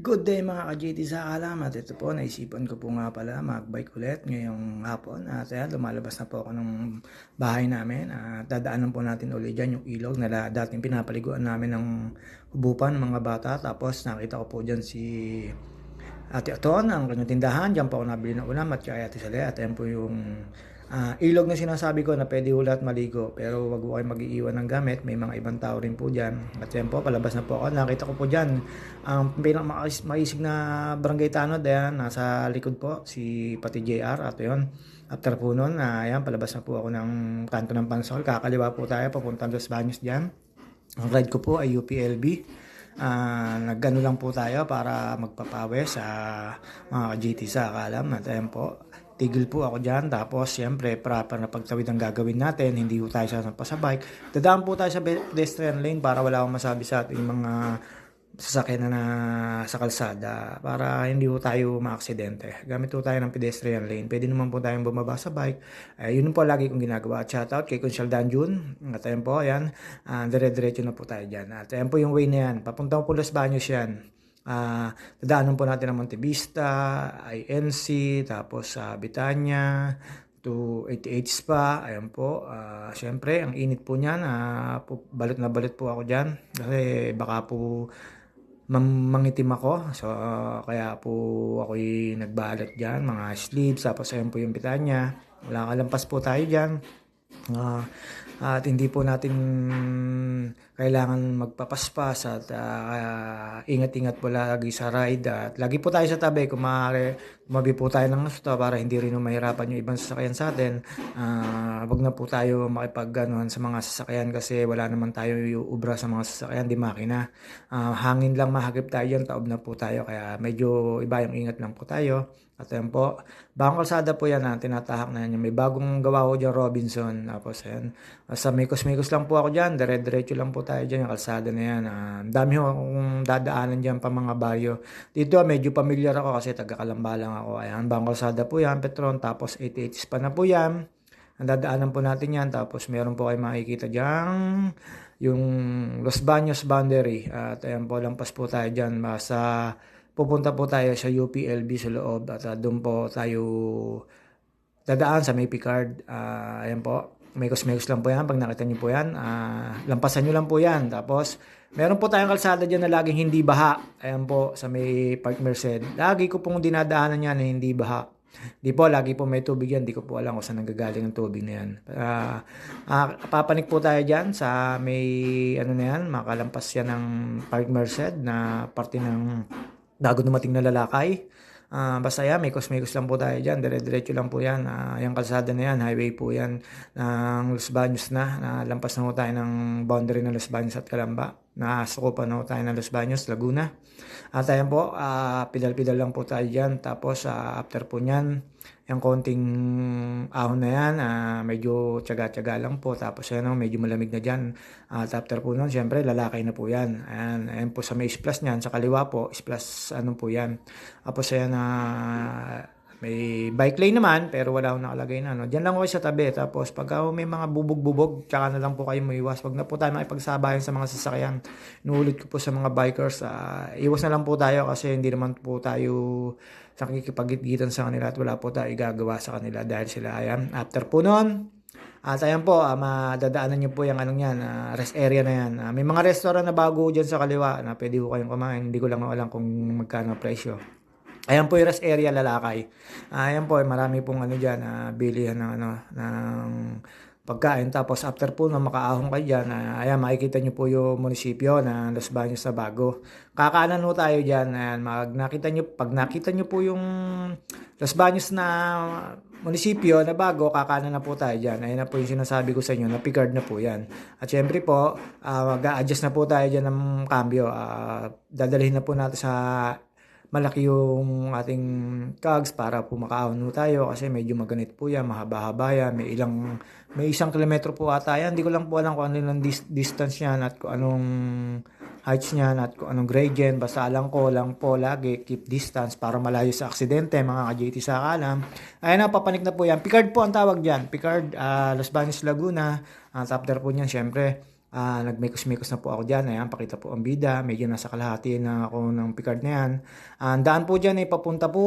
Good day mga ka-JT sa alamat. Ito po, naisipan ko po nga pala mag-bike ulit ngayong hapon. At ayan, lumalabas na po ako ng bahay namin. At dadaanan po natin ulit dyan yung ilog na dating pinapaliguan namin ng hubupan ng mga bata. Tapos nakita ko po dyan si Ate Aton, ang kanyang tindahan. Diyan po ako nabili ng ulam at kaya Ate Sale. At ayan po yung uh, ilog na sinasabi ko na pwede ulat maligo pero wag po kayo mag-iiwan ng gamit. May mga ibang tao rin po dyan. At yan po palabas na po ako. Nakita ko po dyan ang um, pinakamaisig na barangay tanod ayan nasa likod po si pati JR at yun. After po nun uh, ayan palabas na po ako ng kanto ng Pansol. Kakaliwa po tayo papuntang Los Baños dyan. Ang ride ko po ay UPLB uh, nagano lang po tayo para magpapawis sa uh, mga GT sa Kalam at ayan po tigil po ako dyan. Tapos, siyempre, proper na pagtawid ang gagawin natin. Hindi po tayo sasampa sa bike. Dadaan po tayo sa pedestrian lane para wala akong masabi sa ating mga sasakyan na, na sa kalsada para hindi po tayo maaksidente. Gamit po tayo ng pedestrian lane. Pwede naman po tayong bumaba sa bike. Eh, yun po lagi kong ginagawa. Shout out kay Conchal Danjun. At ayan po, ayan. Uh, dire-diretso na po tayo dyan. At ayan po yung way na yan. Papunta po Los Baños yan. Uh, dadaanan po natin ang Montevista, INC, tapos sa uh, Bitanya, to 88 Spa, ayan po. Uh, Siyempre, ang init po niyan, uh, po, balit na balit po ako dyan. Kasi baka po mangitim ako. So, uh, kaya po ako'y nagbalat dyan, mga sleeves, tapos ayan po yung Bitanya. Wala kalampas po tayo dyan. Uh, at hindi po natin kailangan magpapaspas at uh, ingat-ingat po lagi sa ride at lagi po tayo sa tabi kung maaari tumabi po tayo ng gusto para hindi rin mahirapan yung ibang sasakyan sa atin uh, wag na po tayo makipagganuhan sa mga sasakyan kasi wala naman tayo ubra sa mga sasakyan di makina uh, hangin lang mahagip tayo yan taob na po tayo kaya medyo iba yung ingat lang po tayo at yan po, bagong kalsada po yan na tinatahak na yan. May bagong gawa ko dyan, Robinson. Tapos yan, sa mikos-mikos lang po ako dyan. Dire-diretso lang po tayo dyan, yung kalsada na yan. Uh, dami ko akong dadaanan dyan pa mga baryo. Dito, medyo familiar ako kasi taga-kalamba lang ako. Ayan, bagong kalsada po yan, Petron. Tapos 88 pa na po yan. Ang dadaanan po natin yan. Tapos meron po kayo makikita dyan yung Los Baños boundary. At ayan po, lampas po tayo dyan. Basta pupunta po tayo sa UPLB sa loob at uh, doon po tayo dadaan sa may Picard. Uh, ayan po, mekos-mekos lang po yan. Pag nakita niyo po yan, uh, lampasan niyo lang po yan. Tapos, meron po tayong kalsada dyan na laging hindi baha. Ayan po, sa may Park Merced. Lagi ko pong dinadaanan yan na hindi baha. Di po, lagi po may tubig yan. Di ko po alam kung saan nanggagaling ang tubig na yan. Uh, uh, papanik po tayo dyan sa may, ano na yan, makalampas yan ng Park Merced na parte ng bago dumating na lalakay. Uh, basta yan, may cosmecos lang po tayo dyan. Dire-diretso lang po yan. Uh, yung kalsada na yan, highway po yan ng Los Baños na. na lampas na po tayo ng boundary ng Los Baños at Calamba. Nasukupan na po tayo ng Los Baños, Laguna. At ayan po, uh, pidal-pidal lang po tayo dyan. Tapos uh, after po nyan, yung konting ahon na yan, uh, medyo tsaga-tsaga lang po. Tapos yan, uh, medyo malamig na dyan. At after po nun, syempre, lalakay na po yan. Ayan, ayan po sa may plus niyan, sa kaliwa po, plus ano po yan. Tapos ayan, uh, may bike lane naman, pero wala akong nakalagay na. No? Diyan lang ako sa tabi. Tapos pag may mga bubog-bubog, tsaka na lang po kayo maiwas. Wag na po tayo makipagsabayan sa mga sasakyan. Inuulit ko po sa mga bikers, uh, iwas na lang po tayo kasi hindi naman po tayo nakikipagitgitan sa kanila at wala po tayo igagawa sa kanila dahil sila ayan. After po noon, at ayan po, uh, madadaanan niyo po yung anong yan, uh, rest area na yan. Uh, may mga restaurant na bago dyan sa kaliwa na pwede ko kayong kumain. Hindi ko lang alam kung magkano presyo. Ayan po yung rest area lalakay. Uh, ayan po, marami pong ano dyan, uh, bilihan ng, ano, ng pagkain. Tapos after po na makaahon kayo dyan, uh, ayan, makikita nyo po yung munisipyo na Los Baños sa Bago. Kakaanan po tayo dyan. Ayan, mag, nakita nyo, pag nakita nyo po yung Los Baños na munisipyo na bago, kakanan na po tayo dyan. Ayan na po yung sinasabi ko sa inyo, na Picard na po yan. At syempre po, uh, mag-a-adjust na po tayo dyan ng cambio. Uh, dadalhin na po natin sa malaki yung ating cogs para po makaahon tayo kasi medyo maganit po yan, mahaba-haba yan, may ilang may isang kilometro po ata yan. Hindi ko lang po alam kung ano yung dis- distance niya at kung anong heights niya at kung anong gradient. Basta alam ko lang po lagi keep distance para malayo sa aksidente mga ka-JT sa kalam. Ayan na, papanik na po yan. Picard po ang tawag dyan. Picard, uh, Los Baños, Laguna. At after po niyan, syempre, Ah, nagmekos-mekos na po ako dyan. Ayan, pakita po ang bida. Medyo nasa kalahati na ako ng Picard na yan. Ah, Ang daan po dyan ay papunta po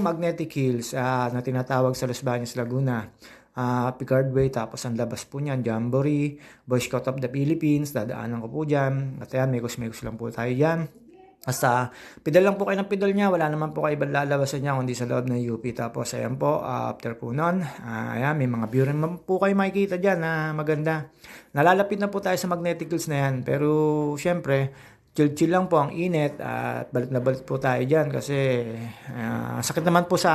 Magnetic Hills ah, na tinatawag sa Los Baños, Laguna. Ah, Picard Way, tapos ang labas po niyan, Jamboree, Boy Scout of the Philippines, dadaanan ko po dyan. At ayan, mekos-mekos lang po tayo dyan. Basta, pedal lang po kayo ng pedal niya. Wala naman po kayo ibang lalabasan niya kundi sa loob ng UP. Tapos, ayan po, ah, after po nun, ah, ayan, may mga view rin po kayo makikita dyan na maganda. Nalalapit na po tayo sa magnetic hills na yan. Pero, syempre, chill-chill lang po ang init at balik na balik po tayo dyan kasi ah, sakit naman po sa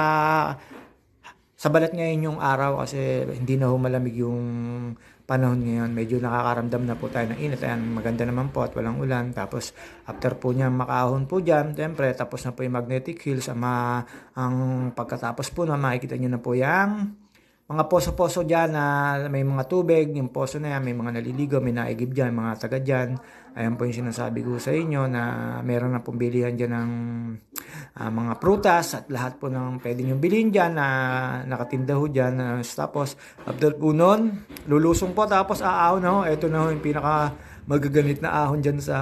sa balat ngayon yung araw kasi hindi na ho malamig yung panahon ngayon. Medyo nakakaramdam na po tayo ng init. Ayan, maganda naman po at walang ulan. Tapos, after po niya makahon po dyan, siyempre, tapos na po yung magnetic hills. Ama, ang pagkatapos po na makikita nyo na po yung mga poso-poso dyan na may mga tubig, yung poso na yan, may mga naliligo, may naigib dyan, mga taga dyan. Ayan po yung sinasabi ko sa inyo na meron na pong bilihan dyan ng ah, mga prutas at lahat po ng pwede nyo bilhin dyan na nakatinda ho dyan. Ah, tapos, after po nun, lulusong po tapos aahon na ho. Ito na ho yung pinaka magaganit na ahon dyan sa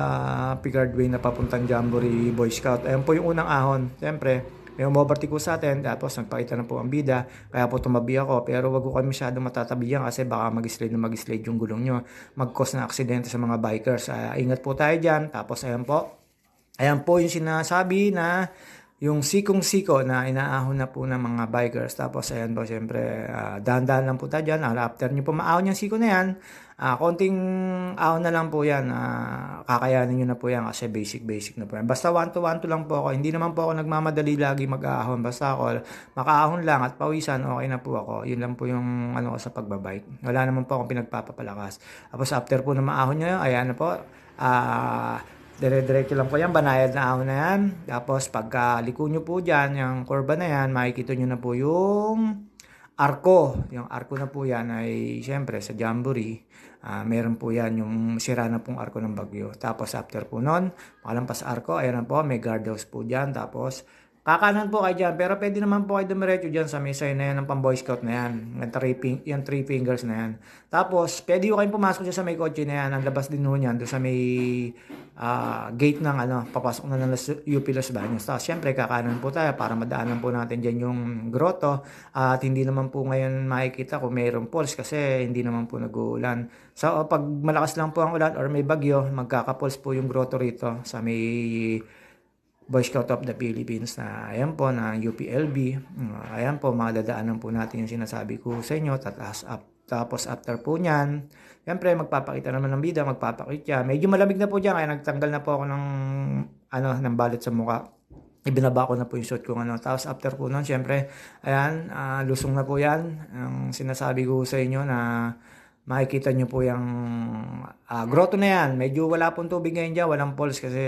Picard Way na papuntang Jamboree Boy Scout. Ayan po yung unang ahon. Siyempre, may umovertake ko sa atin, tapos nagpakita na po ang bida, kaya po tumabi ako, pero wag ko kayo masyado matatabi yan kasi baka mag-slide na mag-slide yung gulong nyo, mag-cause na aksidente sa mga bikers. Ah, ingat po tayo dyan, tapos ayan po, ayan po yung sinasabi na yung sikong-siko na inaahon na po ng mga bikers. Tapos ayan po, siyempre, ah, dahan-dahan lang po tayo dyan. Ah, after nyo po maahon yung siko na yan, ah, konting ahon na lang po yan. Ah, kakayanin nyo na po yan kasi basic-basic na po yan. Basta one to one to lang po ako. Hindi naman po ako nagmamadali lagi mag-ahon. Basta ako, makaahon lang at pawisan, okay na po ako. Yun lang po yung ano ko sa pagbabike. Wala naman po akong pinagpapapalakas. Tapos after po na maahon nyo, ayan na po, ah, Dire-diretso lang po yan, banayad na ahon na yan. Tapos pagka liko nyo po dyan, yung kurba na yan, makikita nyo na po yung arko. Yung arko na po yan ay syempre sa Jamboree. ah meron po yan yung sira na pong arko ng bagyo. Tapos after po nun, makalampas sa arko, ayan na po, may guardhouse po dyan. Tapos Kakanan po kayo dyan, pero pwede naman po kayo dumiretso dyan sa sign na yan ng pang Boy Scout na yan. Yung three, yung three fingers na yan. Tapos, pwede ko kayong pumasok dyan sa may kotse na yan. Ang labas din ho yan, doon sa may ah, gate ng ano, papasok na ng UP Los Baños. Tapos, syempre, kakanan po tayo para madaanan po natin dyan yung grotto. At hindi naman po ngayon makikita kung mayroong pulse kasi hindi naman po nag-uulan. So, pag malakas lang po ang ulan or may bagyo, magkakapulse po yung grotto rito sa may Boy Scout of the Philippines na ayan po na UPLB. Uh, ayan po, madadaanan po natin yung sinasabi ko sa inyo. Tapos, up, tapos after po niyan, siyempre magpapakita naman ng bida, magpapakita. Medyo malamig na po dyan, kaya nagtanggal na po ako ng, ano, ng balit sa mukha. Ibinaba ko na po yung suit kong ano. Tapos after po nun, siyempre, ayan, ah, lusong na po yan. Ang sinasabi ko sa inyo na makikita nyo po yung ah, grotto na yan. Medyo wala pong tubig ngayon dyan, walang pulse kasi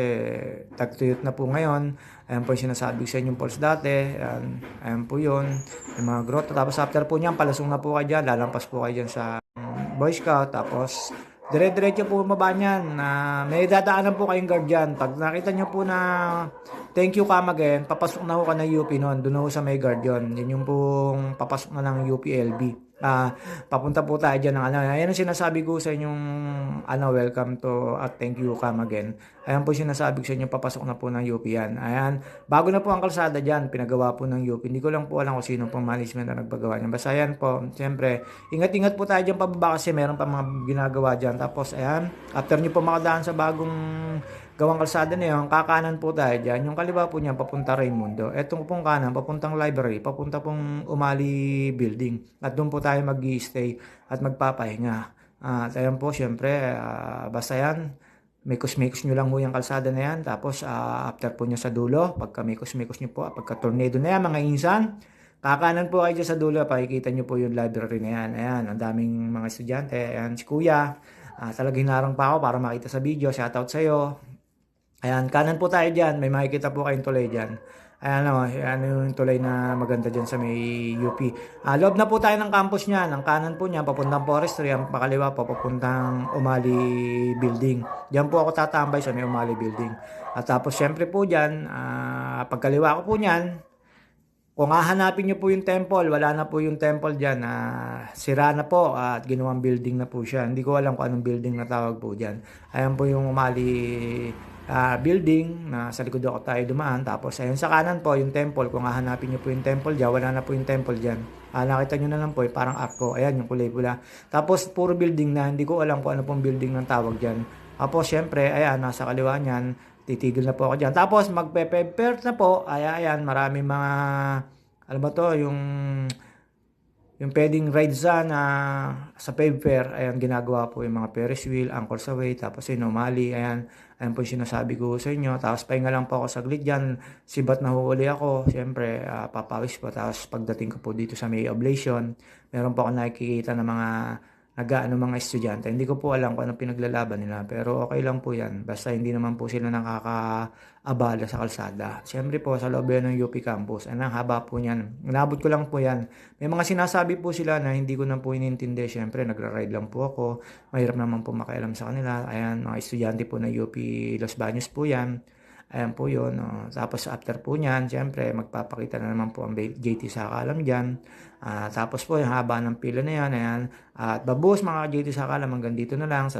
tagtuyot na po ngayon. Ayan po yung sinasabi sa inyo yung pulse dati. Ayan, ayan po yun. Yung mga grotto. Tapos after po niyan, palusong na po kayo dyan. Lalampas po kayo dyan sa um, Boy Scout. Tapos dire-diretso po bumaba niyan. na may dadaanan po kayong guard dyan. Pag nakita nyo po na thank you come again, papasok na ho ka ng UP noon. Doon sa may guard yun. Yun yung pong papasok na ng UPLB. Ah, papunta po tayo dyan ng ano. Ayan ang sinasabi ko sa inyong ano, welcome to at thank you come again. Ayan po sinasabi ko sa inyo, papasok na po ng UP yan. Ayan, bago na po ang kalsada dyan, pinagawa po ng UP. Hindi ko lang po alam kung sino pong management na nagpagawa niyan. Basta ayan po, siyempre, ingat-ingat po tayo dyan pababa kasi meron pa mga ginagawa dyan. Tapos ayan, after nyo po makadaan sa bagong gawang kalsada na yun, kakanan po tayo dyan. Yung kaliwa po niya, papunta Raimundo. Etong pong kanan, papuntang library, papunta pong Umali Building. At doon po tayo mag stay at magpapahinga. At ayan po, syempre, ah, basta yan, mikos-mikos nyo lang po yung kalsada na yan. Tapos, ah, after po nyo sa dulo, pagka mikos-mikos nyo po, pagka tornado na yan, mga insan, kakanan po kayo sa dulo, pakikita nyo po yung library na yan. Ayan, ang daming mga estudyante. Ayan, si Kuya, ah, talagang hinarang pa ako para makita sa video. Shoutout sa'yo. Ayan, kanan po tayo dyan. May makikita po kayong tulay dyan. Ayan o, ayan yung tulay na maganda dyan sa may UP. Ah, loob na po tayo ng campus niya. Ang kanan po niya, papuntang forestry. Ang pakaliwa po, papuntang Umali Building. Diyan po ako tatambay sa may Umali Building. At tapos, syempre po dyan, ah, pagkaliwa ko po niyan, Kung hahanapin nyo po yung temple, wala na po yung temple dyan. Ah, sira na po at ginawang building na po siya. Hindi ko alam kung anong building na tawag po dyan. Ayan po yung umali ah, building na sa likod ako tayo dumaan. Tapos ayun sa kanan po yung temple. Kung hahanapin nyo po yung temple dyan, wala na po yung temple dyan. Ah, nakita nyo na lang po, eh, parang arko. Ayan yung kulay pula. Tapos puro building na, hindi ko alam kung ano pong building ng tawag dyan. Tapos syempre, ayan, nasa kaliwa niyan, titigil na po ako dyan. Tapos magpe-pepper na po, ayan, ayan, maraming mga, alam ba to, yung, yung pwedeng ride na sa paper, ayan, ginagawa po yung mga Ferris wheel, angkor sa way, tapos yung umali, ayan, ayan po yung sinasabi ko sa inyo. Tapos pahinga lang po ako saglit dyan, sibat na huuli ako, syempre, ah, papawis po. Tapos pagdating ko po dito sa may oblation, meron po ako nakikita ng mga nag-ano mga estudyante. Hindi ko po alam kung anong pinaglalaban nila, pero okay lang po yan. Basta hindi naman po sila nakakaabala sa kalsada. Siyempre po, sa loob ng UP campus. Ang haba po niyan. Nabot ko lang po yan. May mga sinasabi po sila na hindi ko na po inintindi. Siyempre, nagra-ride lang po ako. Mahirap naman po makialam sa kanila. Ayan, mga estudyante po ng UP Los Baños po yan. Ayan po yun. Oh. Tapos after po niyan, siyempre magpapakita na naman po ang JT sa kalam dyan. Ah, tapos po yung haba ng pila na yan. Ayan. At babos mga JT sa kalam hanggang dito na lang. Sa